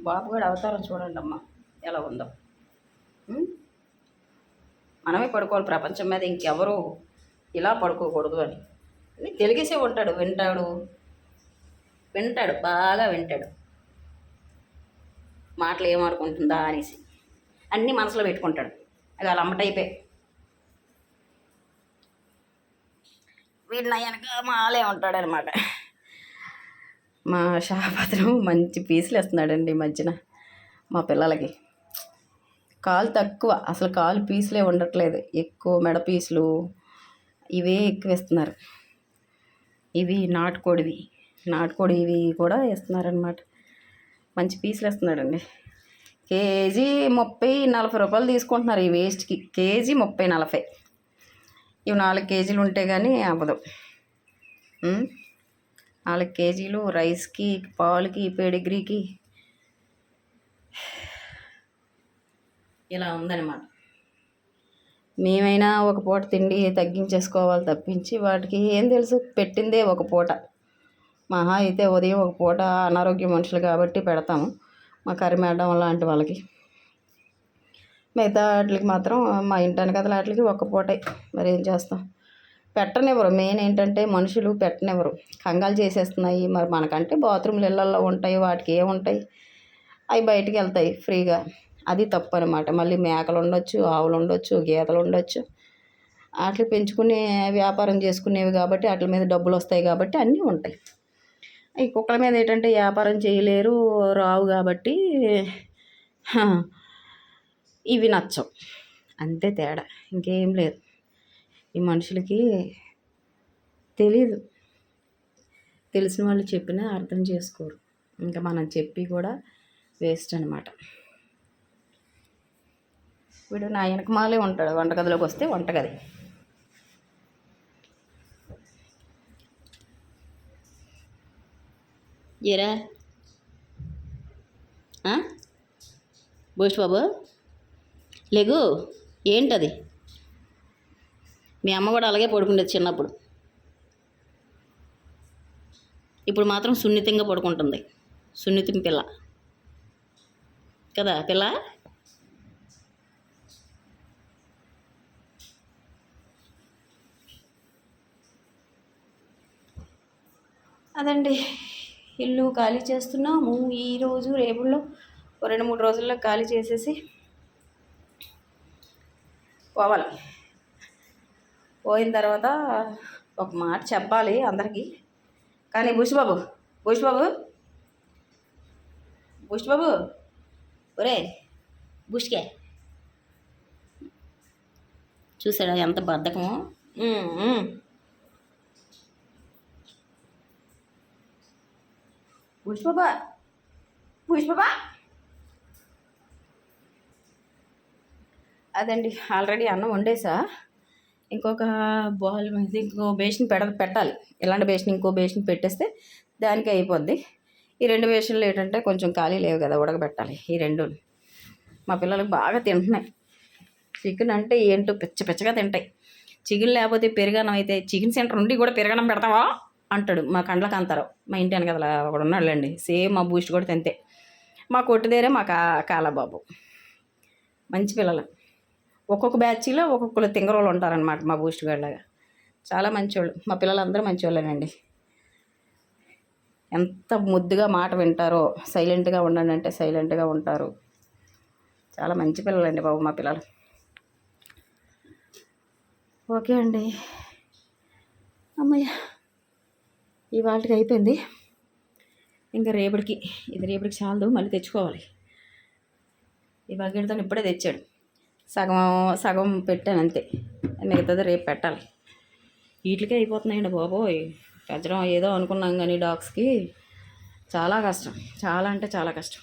బాబు కూడా అవతారం చూడండి అమ్మ ఎలా ఉందో. మనమే పడుకోవాలి ప్రపంచం మీద ఇంకెవరు ఇలా పడుకోకూడదు అని. అని తెలిగేసే ఉంటాడు వింటాడు. వింటాడు బాగా వింటాడు. మాటలు ఏమనుకుంటుందా అనేసి. అన్నీ మనసులో పెట్టుకుంటాడు. అది వాళ్ళ అమ్మ టైపే. వెనక మాలే ఉంటాడనమాట. మా షాపత్రం మంచి పీసులు వేస్తున్నాడండి ఈ మధ్యన మా పిల్లలకి. కాలు తక్కువ అసలు కాలు పీసులే ఉండట్లేదు. ఎక్కువ మెడ పీసులు ఇవే ఎక్కువ ఇస్తున్నారు ఇవి నాటుకోడివి. నాటుకోడి ఇవి కూడా ఇస్తున్నారనమాట మంచి పీసులు ఇస్తున్నాడండి కేజీ ముప్పై నలభై రూపాయలు తీసుకుంటున్నారు ఈ వేస్ట్కి. కేజీ ముప్పై నలభై. ఇవి నాలుగు కేజీలు ఉంటే కానీ అవ్వదు. నాలుగు కేజీలు రైస్కి పాలకి పెడిగ్రీకి ఇలా ఉందన్నమాట. మేమైనా ఒక పూట తిండి తగ్గించేసుకోవాలి తప్పించి వాటికి ఏం తెలుసు పెట్టిందే ఒక పూట. మహా అయితే ఉదయం ఒక పూట అనారోగ్య మనుషులు కాబట్టి పెడతాము మా కర్రీ మేడం లాంటి వాళ్ళకి. మిగతా వాటికి మాత్రం మా ఇంటానికి కదా వాటికి ఒక పూటే. మరి ఏం చేస్తాం? పెట్టనివ్వరు. మెయిన్ ఏంటంటే మనుషులు పెట్టనివ్వరు. కంగాలు చేసేస్తున్నాయి. మరి మనకంటే బాత్రూమ్లు ఇళ్ళల్లో ఉంటాయి వాటికి ఏముంటాయి అవి బయటికి వెళ్తాయి ఫ్రీగా. అది తప్పు అనమాట మళ్ళీ మేకలు ఉండొచ్చు ఆవులు ఉండొచ్చు గీతలు ఉండొచ్చు. వాటిని పెంచుకునే వ్యాపారం చేసుకునేవి కాబట్టి వాటి మీద డబ్బులు వస్తాయి కాబట్టి అన్నీ ఉంటాయి. ఈ కుక్కల మీద ఏంటంటే వ్యాపారం చేయలేరు రావు కాబట్టి ఇవి నచ్చవు. అంతే తేడా. ఇంకేం లేదు. ఈ మనుషులకి తెలీదు. తెలిసిన వాళ్ళు చెప్పినా అర్థం చేసుకోరు. ఇంకా మనం చెప్పి కూడా వేస్ట్ అనమాట వీడు నా వెనకమాలే ఉంటాడు. వంటగదిలోకి వస్తే వంటగది. ఏరా? భోష్ బాబు? లేగు ఏంటది? మీ అమ్మ కూడా అలాగే పడుకునేది చిన్నప్పుడు. ఇప్పుడు మాత్రం సున్నితంగా పడుకుంటుంది. సున్నితం పిల్ల. కదా పిల్ల? అదండి. ఇల్లు ఖాళీ చేస్తున్నాము. ఈరోజు రేపుల్లో ఓ రెండు మూడు రోజుల్లో ఖాళీ చేసేసి పోవాలి. పోయిన తర్వాత ఒక మాట చెప్పాలి అందరికీ. కానీ బుష్బాబు భూషిబాబు బుష్బాబు ఒరే బుష్కే. చూసాడా ఎంత బద్ధకమో? భూషిబాబా భూషిబాబా అదండి ఆల్రెడీ అన్నం వండేసా? ఇంకొక బాల్ మీద ఇంకో బేషన్ పెడ పెట్టాలి. ఇలాంటి బేషన్ ఇంకో బేషన్ పెట్టేస్తే దానికి అయిపోద్ది. ఈ రెండు బేషన్లు ఏంటంటే కొంచెం ఖాళీ లేవు కదా ఉడకబెట్టాలి. ఈ రెండు మా పిల్లలకు బాగా తింటున్నాయి. చికెన్ అంటే ఏంటో పిచ్చ పిచ్చగా తింటాయి. చికెన్ లేకపోతే పెరుగన్నం అయితే చికెన్ సెంటర్ ఉండి కూడా పెరగడం పెడతావా? అంటాడు మా కండ్లకు అంతారు మా ఇంటి వెనకాల ఒకడు ఉన్నాడులేండి. సేమ్ మా బూస్ట్ కూడా తింతే. మా కొట్టుదేరే మా కా కాలబాబు. మంచి పిల్లలు. ఒక్కొక్క బ్యాచ్లో ఒక్కొక్కరు తింగరోళ్ళు ఉంటారనమాట మా బూస్ట్ గడ్లాగా చాలా మంచోళ్ళు. మా పిల్లలందరూ మంచోళ్ళేనండి. ఎంత ముద్దుగా మాట వింటారో సైలెంట్గా ఉండండి అంటే సైలెంట్గా ఉంటారు. చాలా మంచి పిల్లలండి బాబు మా పిల్లలు. ఓకే అండి. అమ్మయ్య ఇవాళకి అయిపోయింది. ఇంకా రేపటికి ఇది రేపటికి చాలదు మళ్ళీ తెచ్చుకోవాలి. ఈ బకెట్తో ఇప్పుడే తెచ్చాడు. సగం సగం పెట్టాను అంతే మిగతాది రేపు పెట్టాలి. వీటికే అయిపోతున్నాయండి బాబోయ్. పెంచడం ఏదో అనుకున్నాం కానీ డాగ్స్కి చాలా కష్టం. చాలా అంటే చాలా కష్టం.